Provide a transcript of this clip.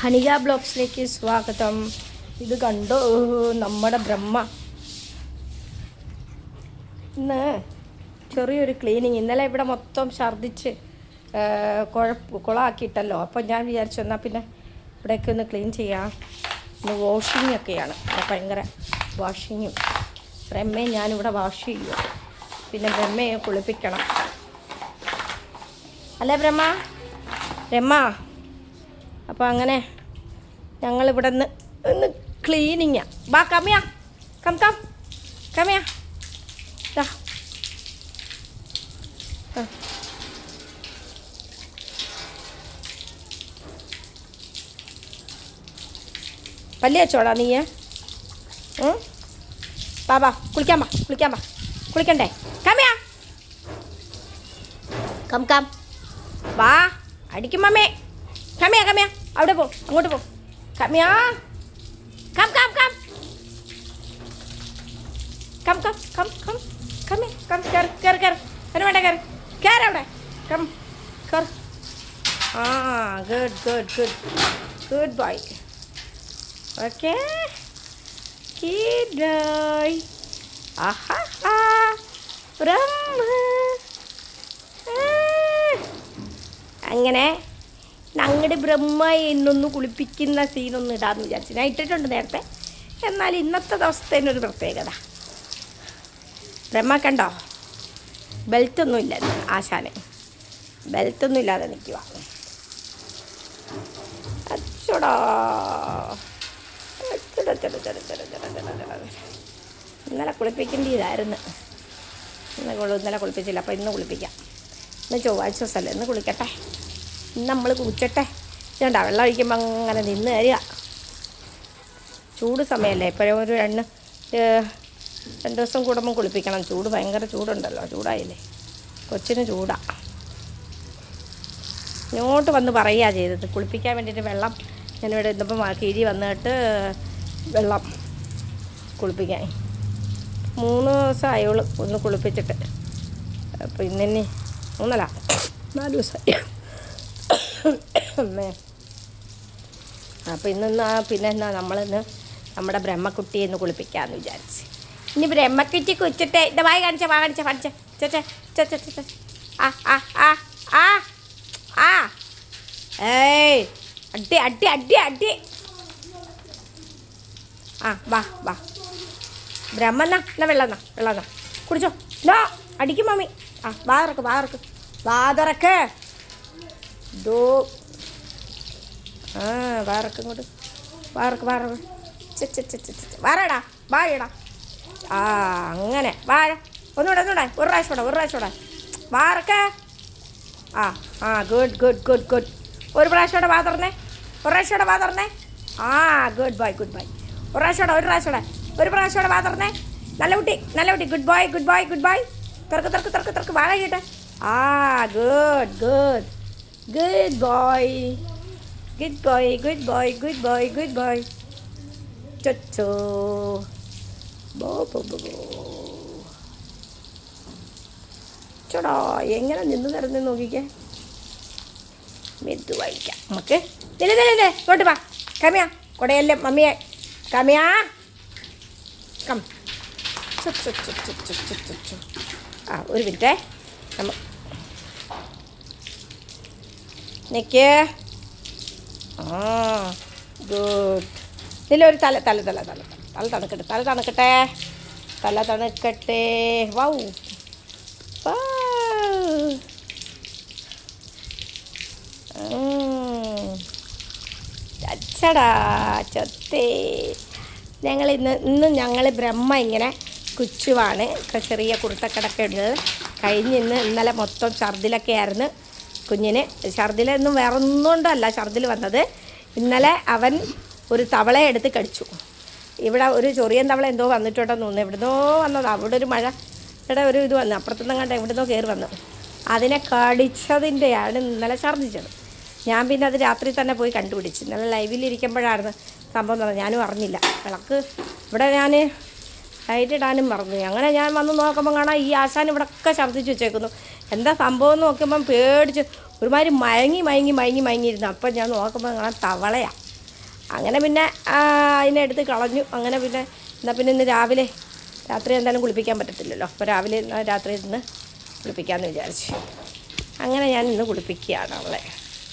ഹനിക ബ്ലോഗ്സിലേക്ക് സ്വാഗതം. ഇത് കണ്ടോ? നമ്മുടെ ബ്രഹ്മ. ഇന്ന് ചെറിയൊരു ക്ലീനിങ് ഇന്നലെ ഇവിടെ മൊത്തം ഛർദ്ദിച്ച് കുഴപ്പ കുളമാക്കിയിട്ടല്ലോ അപ്പം ഞാൻ വിചാരിച്ചു എന്നാൽ പിന്നെ ഇവിടെയൊക്കെ ഒന്ന് ക്ലീൻ ചെയ്യാം. ഇന്ന് വാഷിംഗ് ഒക്കെയാണ്. ഭയങ്കര വാഷിങ്ങും ബ്രഹ്മയെ ഞാനിവിടെ വാഷ് ചെയ്യും പിന്നെ ബ്രഹ്മയെ കുളിപ്പിക്കണം. അല്ലേ ബ്രഹ്മ? ബ്രഹ്മ? അപ്പോൾ അങ്ങനെ ഞങ്ങൾ ഇവിടെ നിന്ന് ഒന്ന് ക്ലീനിങ്ങാ ബാ കമ്മിയാ കം കം കമ്മിയാ ദാ. പല്ലി വെച്ചോടാ നീ ബാ കുളിക്കാൻ ബാ കുളിക്കാൻ ബാ കുളിക്കണ്ടേ? കമ്മിയാ കം കം വാ. അടിക്കും മമ്മേ. കമ്മിയാ കമ്മിയാ അവിടെ പോ അങ്ങോട്ട് പോ. കമ്മിയാ come come come come come come come കമ്മി കം കയറി കയറി കയറി അതിന് വേണ്ട കയറി കയറി അവിടെ. കം കയറി ആ good good good good boy okay. അങ്ങനെ ഞങ്ങളുടെ ബ്രഹ്മ എന്നൊന്ന് കുളിപ്പിക്കുന്ന സീനൊന്നും ഇടാന്ന് വിചാരിച്ചു. ഞാൻ ഇട്ടിട്ടുണ്ട് നേരത്തെ. എന്നാൽ ഇന്നത്തെ ദിവസത്തേനൊരു പ്രത്യേകത. ബ്രഹ്മ കണ്ടോ? ബെൽറ്റൊന്നും ഇല്ല ആശാനെ. ബെൽറ്റൊന്നും ഇല്ലാതെ നിൽക്കുക. ഇന്നലെ കുളിപ്പിക്കേണ്ടതായിരുന്നു ഇന്ന് കുളി ഇന്നലെ കുളിപ്പിച്ചില്ല. അപ്പോൾ ഇന്ന് കുളിപ്പിക്കാം. ഇന്ന് ചൊവ്വാഴ്ച ദിവസമല്ലേ ഇന്ന് കുളിക്കട്ടെ. ഇന്ന് നമ്മൾ കുളിച്ചട്ടെ വേണ്ട വെള്ളം ഒഴിക്കുമ്പോൾ അങ്ങനെ നിന്ന് തരിക ചൂട് സമയമല്ലേ ഇപ്പോഴും ഒരു രണ്ട് രണ്ട് ദിവസം കൂടുമ്പോൾ കുളിപ്പിക്കണം. ചൂട് ഭയങ്കര ചൂടുണ്ടല്ലോ ചൂടായില്ലേ? കൊച്ചിന് ചൂടാ. ഇങ്ങോട്ട് വന്ന് പറയുക ചെയ്തത്. കുളിപ്പിക്കാൻ വേണ്ടിയിട്ട് വെള്ളം ഞാനിവിടെ ഇന്നിപ്പം കീരി വന്നിട്ട് വെള്ളം കുളിപ്പിക്കാൻ. മൂന്ന് ദിവസം അയോൾ ഒന്ന് കുളിപ്പിച്ചിട്ട്. അപ്പോൾ ഇന്നിനി മൂന്നല്ല നാല് ദിവസമായി അമ്മേ. അപ്പോൾ ഇന്ന് പിന്നെ എന്നാ നമ്മളിന്ന് നമ്മുടെ ബ്രഹ്മക്കുട്ടിയെ ഒന്ന് കുളിപ്പിക്കാമെന്ന് വിചാരിച്ച്. ഇനി ബ്രഹ്മക്കുറ്റി കുച്ചിട്ട് ഇത് വായി കാണിച്ച വാ കാണിച്ച കാണിച്ച. ചേ ചേ ചേ ചേ ചേ ആ ആ ആ ആ. ആ. ഏയ്. അടി അടി അടി അടി. ആ വാ വാ. ബ്രഹ്മന്നാ എന്നാ വെള്ളം എന്നാ വെള്ളം എന്നാ. കുടിച്ചോ. നോ അടിക്കും മമ്മി ആ വാ തുറക്ക് വാ തുറക്ക്. വാ തുറക്ക്. ദോ. ആ വാറക്ക് ഇങ്ങോട്ട്. വാറക്ക് ചെ വാറടാ വാഴടാ ആ അങ്ങനെ. വാഴ. ഒന്നുകൂടെ ഒന്നുകൂടെ. ഒരു പ്രാവശ്യം കൂടെ ഒരു പ്രാവശ്യം കൂടെ. വാറക്ക. ആ ആ ഗുഡ് ഗുഡ് ഗുഡ് ഗുഡ് ഒരു പ്രാവശ്യം കൂടെ വാ ഒരു പ്രാവശ്യം കൂടെ വാ ആ ഗുഡ് ബോയ് ഗുഡ് ബോയ് ഒരു പ്രാവശ്യം കൂടെ ഒരു പ്രാവശ്യം കൂടെ. ഒരു പ്രാവശ്യം കൂടെ വാ നല്ല കുട്ടി നല്ല കുട്ടി. Good boy good boy good boy തുറക്ക് തുറക്ക് തുറക്ക് തുറക്ക്. വാഴ കേട്ടെ. ആ good good boy boy, good good boy good boy good boy ചൊച്ചോ ബോ ബോ ബോ ബോ ചോടാ എങ്ങനെ നിന്ന് നിറഞ്ഞ് നോക്കിക്കേ? മെതുവായിക്കാം. നമുക്ക്. നില നില നില ഇങ്ങോട്ട് വാ. കമ്മിയാ കൊടയല്ലേ മമ്മിയെ. കമ്മിയാ കം. ആ ഒരു മിനിറ്റേ. നമ്മ നിക്ക് ആ ഗുഡ് ഇല്ല ഒരു തല തല തല തല തല തണുക്കട്ടെ തല തണുക്കട്ടെ തല തണുക്കട്ടെ. വൗ. അച്ചടാ ചത്തേ ഞങ്ങൾ ഇന്ന് ഇന്ന് ഞങ്ങൾ ബ്രഹ്മ ഇങ്ങനെ കുച്ചുവാണ്. ചെറിയ കുരുത്തക്കടൊക്കെ ഉണ്ട് കഴിഞ്ഞ് ഇന്ന് ഇന്നലെ മൊത്തം ഛർദിലൊക്കെ ആയിരുന്നു കുഞ്ഞിന് ഛർദിലൊന്നും വേറെ ഒന്നും കൊണ്ടല്ല ഛർദിൽ വന്നത്. ഇന്നലെ അവൻ ഒരു തവളയെ എടുത്ത് കടിച്ചു. ഇവിടെ ഒരു ചൊറിയൻ തവള എന്തോ വന്നിട്ടുണ്ടെന്ന് തോന്നുന്നു. എവിടുന്നോ വന്നത്. അവിടെ ഒരു മഴ. ഇവിടെ ഒരു ഇത് വന്നു. അപ്പുറത്തുനിന്ന് കണ്ട എവിടുന്നോ കയറി വന്നു. അതിനെ കടിച്ചതിന്റെയാണ് ഇന്നലെ ഛർദിച്ചത്. ഞാൻ പിന്നെ അത് രാത്രി തന്നെ പോയി കണ്ടുപിടിച്ചു. ഇന്നലെ ലൈവിലിരിക്കുമ്പോഴായിരുന്നു സംഭവം നടന്നത് ഞാനും അറിഞ്ഞില്ല. വിളക്ക്. ഇവിടെ ഞാൻ ലൈറ്റ് ഇടാനും മറന്നു. അങ്ങനെ ഞാൻ വന്ന് നോക്കുമ്പോൾ കാണാം ഈ ആശാൻ ഇവിടെ ഒക്കെ ഛർദ്ദിച്ച് വെച്ചേക്കുന്നു. എന്താ സംഭവം എന്ന് നോക്കുമ്പം പേടിച്ച് ഒരുമാതിരി മയങ്ങി മയങ്ങി മയങ്ങി മയങ്ങിയിരുന്നു. അപ്പം ഞാൻ നോക്കുമ്പോൾ കാണാൻ തവളയാണ് അങ്ങനെ പിന്നെ അതിനെ എടുത്ത് കളഞ്ഞു. അങ്ങനെ പിന്നെ എന്നാൽ പിന്നെ ഇന്ന് രാവിലെ രാത്രി എന്തായാലും കുളിപ്പിക്കാൻ പറ്റത്തില്ലല്ലോ. അപ്പോൾ രാവിലെ രാത്രി ഇന്ന് കുളിപ്പിക്കാമെന്ന് വിചാരിച്ചു. അങ്ങനെ ഞാൻ ഇന്ന് കുളിപ്പിക്കുകയാണ് അവളെ.